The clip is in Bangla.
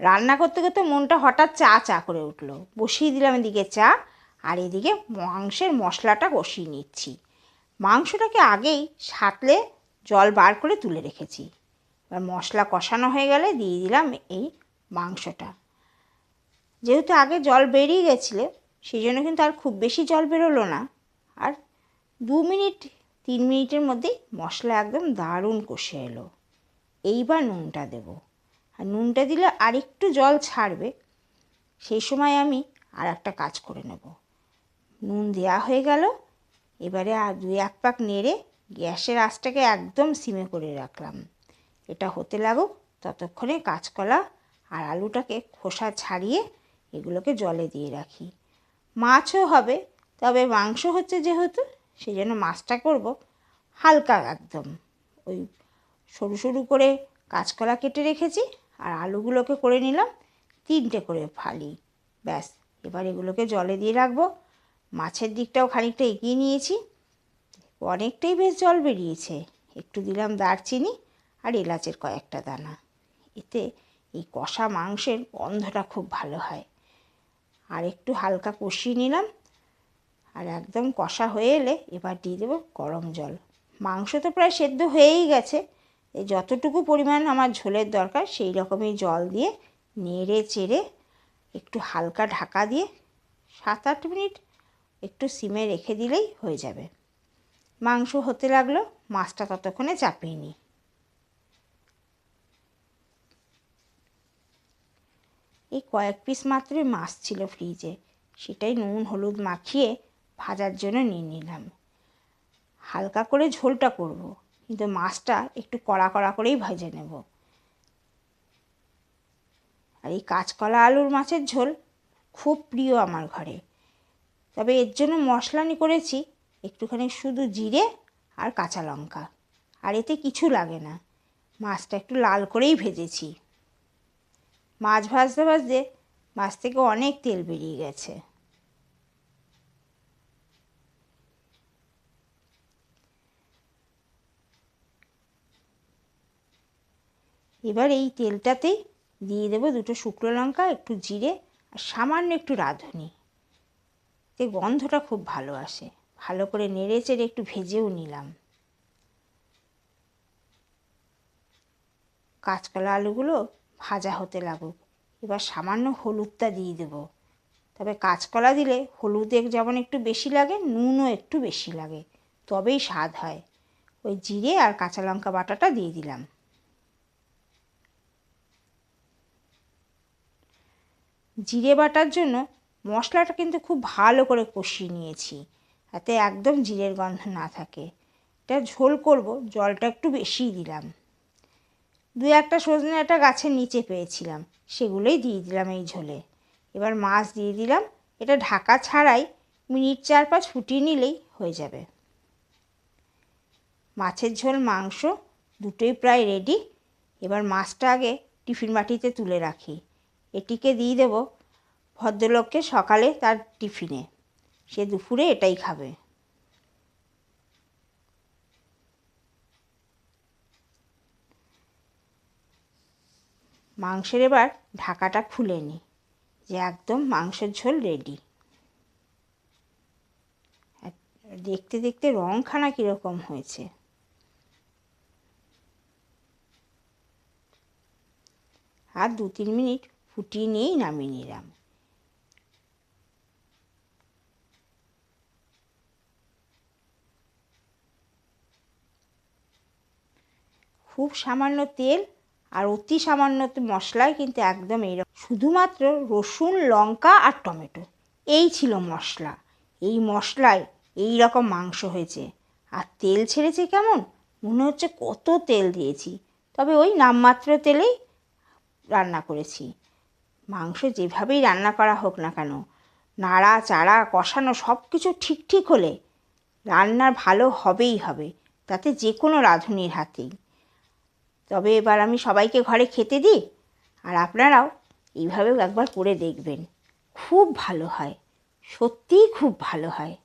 রান্না করতে করতে মনটা হঠাৎ চা চা করে উঠল। বসিয়ে দিলাম এদিকে চা, আর এদিকে মাংসের মশলাটা কষিয়ে নিচ্ছি। মাংসটাকে আগেই সাতলে জল বার করে তুলে রেখেছি। এবার মশলা কষানো হয়ে গেলে দিয়ে দিলাম এই মাংসটা। যেহেতু আগে জল বেরিয়ে গেছিলে, সেই জন্য কিন্তু আর খুব বেশি জল বেরোলো না। আর দু মিনিট, তিন মিনিটের মধ্যেই মশলা একদম দারুণ কষে এলো। এইবার নুনটা দেবো। আর নুনটা দিলে আরেকটু জল ছাড়বে, সেই সময় আমি আর একটা কাজ করে নেব। নুন দেওয়া হয়ে গেল, এবারে আর দুই এক পাক নেড়ে গ্যাসের আঁচটাকে একদম সিমে করে রাখলাম। এটা হতে লাগুক ততক্ষণে কাঁচকলা আর আলুটাকে খোসা ছাড়িয়ে এগুলোকে জলে দিয়ে রাখি। মাছও হবে, তবে মাংস হচ্ছে যেহেতু সেই জন্য মাছটা করব হালকা একদম। ওই সরু সরু করে কাঁচকলা কেটে রেখেছি আর আলুগুলোকে করে নিলাম, তিনটে করে ফালি। ব্যাস, এবার এগুলোকে জলে দিয়ে রাখব। মাছের দিকটাও খানিকটা এগিয়ে নিয়েছি। অনেকটাই বেশ জল বেরিয়েছে। একটু দিলাম দারচিনি আর এলাচের কয়েকটা দানা। এতে এই কষা মাংসের গন্ধটা খুব ভালো হয়। আর একটু হালকা কষিয়ে নিলাম। আর একদম কষা হয়ে এলে এবার দিয়ে দেবো গরম জল। মাংস তো প্রায় সেদ্ধ হয়েই গেছে। যতটুকু পরিমাণ আমার ঝোলের দরকার সেই রকমই জল দিয়ে নেড়ে চেড়ে একটু হালকা ঢাকা দিয়ে সাত আট মিনিট একটু সিমে রেখে দিলেই হয়ে যাবে। মাংস হতে লাগল, মাছটা ততক্ষণে চাপিয়ে নিই। এই কয়েক পিস মাত্রই মাছ ছিল ফ্রিজে, সেটাই নুন, হলুদ মাখিয়ে ভাজার জন্য নিয়ে নিলাম। হালকা করে ঝোলটা করব। কিন্তু মাছটা একটু কড়া কড়া করেই ভেজে নেব। আর এই কাঁচকলা আলুর মাছের ঝোল খুব প্রিয় আমার ঘরে। তবে এর জন্য মশলানি করেছি একটুখানি শুধু জিরে আর কাঁচা লঙ্কা। আর এতে কিছু লাগে না। মাছটা একটু লাল করেই ভেজেছি। মাছ ভাজতে ভাজতে মাছ থেকে অনেক তেল বেরিয়ে গেছে। এবার এই তেলটাতেই দিয়ে দেবো দুটো শুকনো লঙ্কা, একটু জিরে আর সামান্য একটু রাঁধুনি। এতে গন্ধটা খুব ভালো আসে। ভালো করে নেড়ে চেড়ে একটু ভেজেও নিলাম। কাঁচকলা আলুগুলো ভাজা হতে লাগুক। এবার সামান্য হলুদটা দিয়ে দেব। তবে কাঁচকলা দিলে হলুদের যেমন একটু বেশি লাগে, নুনও একটু বেশি লাগে। তবেই স্বাদ হয়। ওই জিরে আর কাঁচা লঙ্কা বাটাটা দিয়ে দিলাম। জিরে বাটার জন্য মশলাটা কিন্তু খুব ভালো করে কষিয়ে নিয়েছি, যাতে একদম জিরের গন্ধ না থাকে। এটা ঝোল করব, জলটা একটু বেশিই দিলাম। দু একটা সজনে একটা গাছের নিচে পেয়েছিলাম, সেগুলোই দিয়ে দিলাম এই ঝোলে। এবার মাছ দিয়ে দিলাম, এটা ঢাকা ছাড়াই মিনিট চার পাঁচ ফুটিয়ে নিলেই হয়ে যাবে। মাছের ঝোল, মাংস দুটোই প্রায় রেডি এবার মাছটা আগে টিফিন বাটিতে তুলে রাখি। এটিকে দিয়ে দেব। ভদ্রলোককে সকালে তার টিফিনে। সে দুপুরে এটাই খাবে। মাংসের এবার ঢাকাটা খুলে নিই যে একদম মাংসের ঝোল রেডি দেখতে দেখতে রংখানা কীরকম হয়েছে। আর দু তিন মিনিট ফুটিয়ে নিয়েই নামিয়ে নিলাম। খুব সামান্য তেল আর অতি সামান্য মশলায় কিন্তু একদম এইরকম শুধুমাত্র রসুন, লঙ্কা আর টমেটো, এই ছিল মশলা। এই মশলায় এই রকম মাংস হয়েছে। আর তেল ছেড়েছে কেমন? মনে হচ্ছে কত তেল দিয়েছি। তবে ওই নামমাত্র তেলেই রান্না করেছি। মাংস যেভাবেই রান্না করা হোক না কেন, নাড়া, চাড়া, কষানো সব কিছু ঠিক ঠিক হলে রান্নার ভালো হবেই হবে, তাতে যে কোনো রাঁধুনির হাতেই। তবে এবার আমি সবাইকে ঘরে খেতে দিই, আর আপনারাও এইভাবেও একবার করে দেখবেন। খুব ভালো হয়, সত্যিই খুব ভালো হয়।